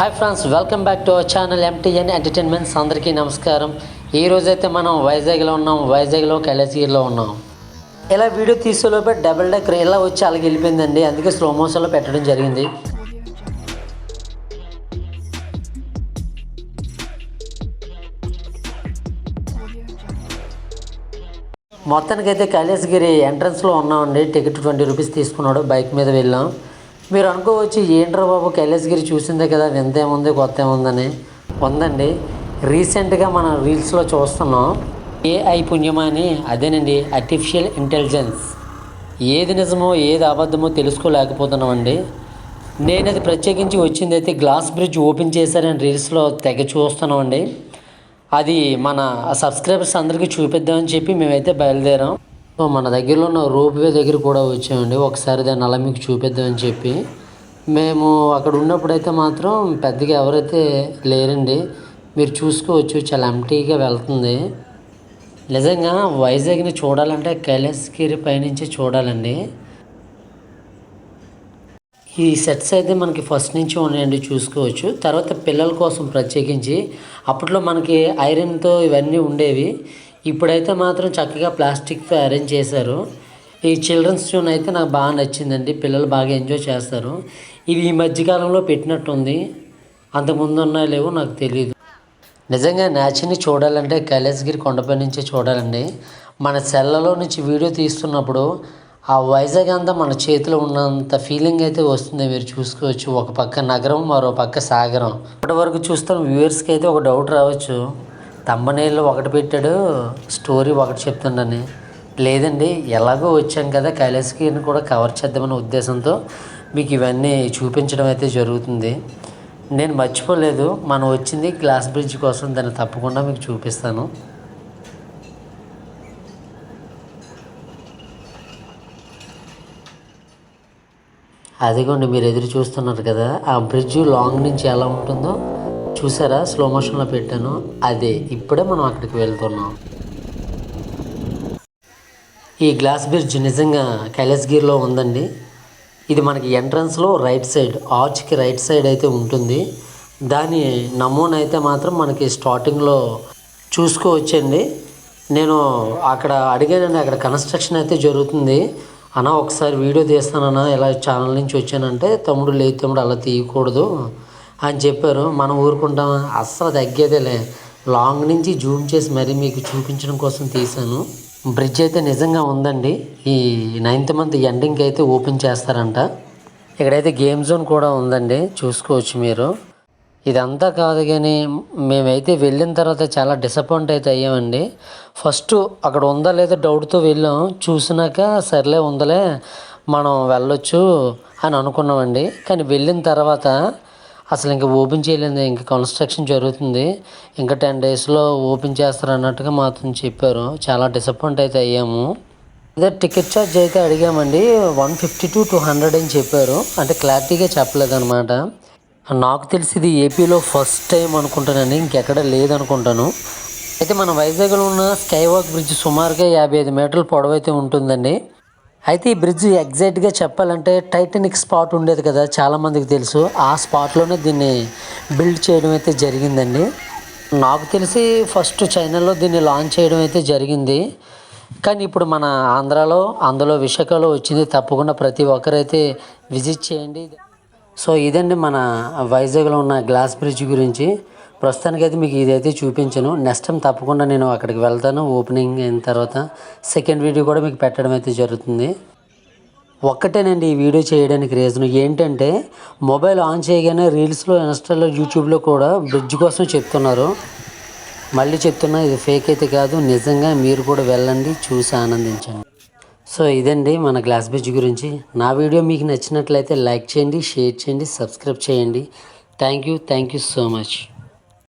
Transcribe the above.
Hi friends welcome back to our channel MTN entertainments అందరికీ నమస్కారం. ఈ రోజైతే మనం వైజాగ్లో ఉన్నాం. వైజాగ్లో కైలాసగిరిలో ఉన్నాం. ఇలా వీడియో తీసేలోపే డబుల్ డెక్ ఇలా వచ్చి అలాగే వెళ్ళిపోయిందండి. అందుకే స్లో మోషన్లో పెట్టడం జరిగింది. మొత్తానికైతే కైలాసగిరి ఎంట్రన్స్లో ఉన్నామండి. టికెట్ ట్వంటీ రూపీస్ తీసుకున్నాడు. బైక్ మీద వెళ్ళాం. మీరు అనుకోవచ్చు ఏంట్రా బాబు కైలాసగిరి చూసిందే కదా వింత ఏముంది కొత్త ఏముందని ఉందండి. రీసెంట్గా మనం రీల్స్లో చూస్తున్నాం ఏఐ పుణ్యమా అని అదేనండి ఆర్టిఫిషియల్ ఇంటెలిజెన్స్ ఏది నిజమో ఏది అబద్ధమో తెలుసుకోలేకపోతున్నామండి. నేను అది ప్రత్యేకించి వచ్చింది అయితే గ్లాస్ బ్రిడ్జ్ ఓపెన్ చేశారని రీల్స్లో తెగ చూస్తున్నామండి. అది మన సబ్స్క్రైబర్స్ అందరికీ చూపిద్దామని చెప్పి మేమైతే బయలుదేరాం. సో మన దగ్గరలో ఉన్న రోప్వే దగ్గర కూడా వచ్చామండి. ఒకసారి దాన్ని అలా మీకు చూపిద్దామని చెప్పి. మేము అక్కడ ఉన్నప్పుడైతే మాత్రం పెద్దగా ఎవరైతే లేరండి మీరు చూసుకోవచ్చు. చాలా ఎంటీగా వెళ్తుంది. నిజంగా వైజాగ్ని చూడాలంటే కైలాసగిరి పైనుంచి చూడాలండి. ఈ సెట్స్ అయితే మనకి ఫస్ట్ నుంచి ఉన్నాయండి చూసుకోవచ్చు. తర్వాత పిల్లల కోసం ప్రత్యేకించి. అప్పట్లో మనకి ఐరన్తో ఇవన్నీ ఉండేవి. ఇప్పుడైతే మాత్రం చక్కగా ప్లాస్టిక్తో అరేంజ్ చేశారు. ఈ చిల్డ్రన్స్ జోన్ అయితే నాకు బాగా నచ్చిందండి. పిల్లలు బాగా ఎంజాయ్ చేస్తారు. ఇవి ఈ మధ్యకాలంలో పెట్టినట్టుంది. అంతకుముందు ఉన్నాయో లేవో నాకు తెలియదు నిజంగా నేచర్ని చూడాలంటే కైలాసగిరి కొండపై నుంచి చూడాలండి. మన సెల్లలో నుంచి వీడియో తీస్తున్నప్పుడు ఆ వైజాగ్ అంతా మన చేతిలో ఉన్నంత ఫీలింగ్ అయితే వస్తుంది. మీరు చూసుకోవచ్చు. ఒక పక్క నగరం మరో పక్క సాగరం. ఇప్పటి వరకు చూస్తున్న వ్యూవర్స్కి అయితే ఒక డౌట్ రావచ్చు. తమ్మనీళ్ళు ఒకటి పెట్టాడు స్టోరీ ఒకటి చెప్తుండని. లేదండి ఎలాగో వచ్చాం కదా కైలాసగిరిని కూడా కవర్ చేద్దామనే ఉద్దేశంతో మీకు ఇవన్నీ చూపించడం అయితే జరుగుతుంది. నేను మర్చిపోలేదు మనం వచ్చింది గ్లాస్ బ్రిడ్జ్ కోసం దాన్ని తప్పకుండా మీకు చూపిస్తాను. అదిగోండి మీరు ఎదురు చూస్తున్నారు కదా ఆ బ్రిడ్జ్ లాంగ్ నుంచి ఎలా ఉంటుందో. చూసారా? స్లో మోషన్లో పెట్టాను. అదే ఇప్పుడే మనం అక్కడికి వెళ్తున్నాం. ఈ గ్లాస్ బ్రిడ్జ్ నిజంగా కైలాసగిరిలో ఉందండి. ఇది మనకి ఎంట్రన్స్లో రైట్ సైడ్ ఆర్చ్కి రైట్ సైడ్ అయితే ఉంటుంది. దాని నమూనా అయితే మాత్రం మనకి స్టార్టింగ్లో చూసుకోవచ్చండి. నేను అక్కడ అడిగానండి అక్కడ కన్స్ట్రక్షన్ అయితే జరుగుతుంది. అన్న ఒకసారి వీడియో తీస్తానన్నా ఇలా ఛానల్ నుంచి వచ్చానంటే తమ్ముడు లేదు తమ్ముడు అలా తీయకూడదు. అని చెప్పారు. మనం ఊరుకుంటాం అస్సలు తగ్గేదేలే. లాంగ్ నుంచి జూమ్ చేసి మరీ మీకు చూపించడం కోసం తీశాను. బ్రిడ్జ్ అయితే నిజంగా ఉందండి. ఈ నైన్త్ మంత్ ఎండింగ్కి అయితే ఓపెన్ చేస్తారంట. ఇక్కడైతే గేమ్ జోన్ కూడా ఉందండి. చూసుకోవచ్చు మీరు. ఇదంతా కాదు కానీ మేమైతే వెళ్ళిన తర్వాత చాలా డిసప్పాయింట్ అయితే అయ్యామండి. ఫస్ట్ అక్కడ ఉందా లేదా డౌట్తో వెళ్ళాం. చూసినాక సర్లే ఉందలే మనం వెళ్ళొచ్చు అని అనుకున్నామండి. కానీ వెళ్ళిన తర్వాత అసలు ఇంకా ఓపెన్ చేయలేదు. ఇంకా కన్స్ట్రక్షన్ జరుగుతుంది. ఇంకా టెన్ డేస్లో ఓపెన్ చేస్తారు అన్నట్టుగా మాత్రం చెప్పారు. చాలా డిసప్పాయింట్ అయితే అయ్యాము. అదే టికెట్ ఛార్జ్ అయితే అడిగామండి. One fifty to two hundred అని చెప్పారు. అంటే క్లారిటీగా చెప్పలేదు అనమాట నాకు తెలిసి ఇది ఏపీలో ఫస్ట్ టైం అనుకుంటానండి. ఇంకెక్కడ లేదనుకుంటాను. అయితే మన వైజాగ్లో ఉన్న స్కై వాక్ బ్రిడ్జ్ సుమారుగా యాభై ఐదు మీటర్ల పొడవైతే ఉంటుందండి. అయితే ఈ బ్రిడ్జ్ ఎగ్జాక్ట్గా చెప్పాలంటే టైటానిక్ స్పాట్ ఉండేది కదా చాలామందికి తెలుసు. ఆ స్పాట్లోనే దీన్ని బిల్డ్ చేయడం అయితే జరిగిందండి. నాకు తెలిసి ఫస్ట్ చైనాలో దీన్ని లాంచ్ చేయడం అయితే జరిగింది. కానీ ఇప్పుడు మన ఆంధ్రాలో అందులో విశాఖలో వచ్చింది తప్పకుండా ప్రతి ఒక్కరైతే విజిట్ చేయండి. సో ఇదండి మన వైజాగ్లో ఉన్న గ్లాస్ బ్రిడ్జ్ గురించి. ప్రస్తుతానికైతే మీకు ఇదైతే చూపించను. నెక్స్ట్ టైం తప్పకుండా నేను అక్కడికి వెళ్తాను. ఓపెనింగ్ అయిన తర్వాత సెకండ్ వీడియో కూడా మీకు పెట్టడం అయితే జరుగుతుంది. ఒక్కటేనండి ఈ వీడియో చేయడానికి రీజన్ ఏంటంటే మొబైల్ ఆన్ చేయగానే రీల్స్లో ఇన్స్టాలో యూట్యూబ్లో కూడా బ్రిడ్జ్ కోసం చెప్తున్నారు. మళ్ళీ చెప్తున్నా ఇది ఫేక్ అయితే కాదు. నిజంగా మీరు కూడా వెళ్ళండి చూసి ఆనందించండి. సో ఇదండి మన గ్లాస్ బ్రిడ్జ్ గురించి. నా వీడియో మీకు నచ్చినట్లయితే లైక్ చేయండి షేర్ చేయండి సబ్స్క్రైబ్ చేయండి. Thank you thank you so much